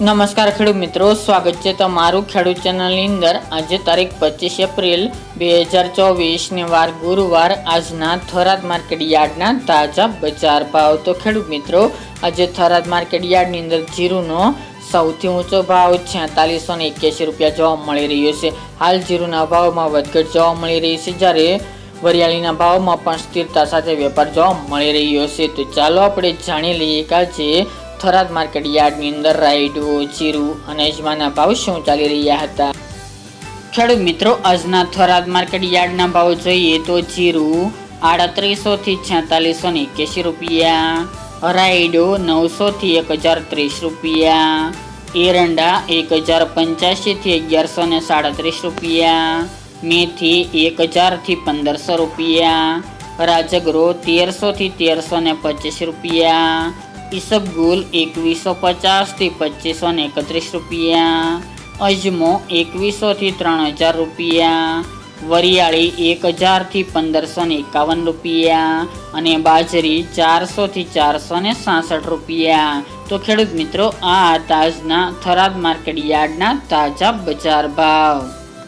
નમસ્કાર ખેડૂત મિત્રો, સ્વાગત છે તમારું ખેડૂત ચેનલની અંદર. આજે તારીખ પચીસ એપ્રિલ બે હજાર ચોવીસને વાર ગુરુવાર આજના થરાદ માર્કેટ યાર્ડના તાજા બજાર ભાવ. તો ખેડૂત મિત્રો, આજે થરાદ માર્કેટ યાર્ડની અંદર જીરુનો સૌથી ઊંચો ભાવ છેતાલીસો ને એક્યાસી રૂપિયા જોવા મળી રહ્યો છે. હાલ જીરુના ભાવમાં વધઘટ જોવા મળી રહી છે, જ્યારે વરિયાળીના ભાવમાં પણ સ્થિરતા સાથે વેપાર જોવા મળી રહ્યો છે. તો ચાલો આપણે જાણી લઈએ કે આજે થરાદ માર્કેટ યાર્ડની અંદર રાયડો, જીરું અને અજમાના ભાવ શું ચાલી રહ્યા હતા? ખેડૂત મિત્રો, આજના થરાદ માર્કેટ યાર્ડના ભાવ જોઈએ તો જીરું આડત્રીસો થી છેતાલીસો ને એક્યાસી રૂપિયા, રાયડો નવસો થી એક હજાર ત્રીસ રૂપિયા, એરંડા એક હજાર પંચ્યાસી થી અગિયારસો ને સાડત્રીસ રૂપિયા, મેથી એક હજારથી પંદરસો રૂપિયા, રાજગરો તેરસો થી તેરસો ને પચીસ રૂપિયા ઈસબગુલ એકવીસો પચાસથી પચીસો ને એકત્રીસ રૂપિયા. અજમો એકવીસોથી ત્રણ હજાર રૂપિયા. વરિયાળી એક હજારથી પંદરસો ને એકાવન રૂપિયા. અને બાજરી ચારસોથી ચારસો ને સાસઠ રૂપિયા. તો ખેડૂત મિત્રો, આ તાજના થરાદ માર્કેટ યાર્ડના તાજા બજાર ભાવ.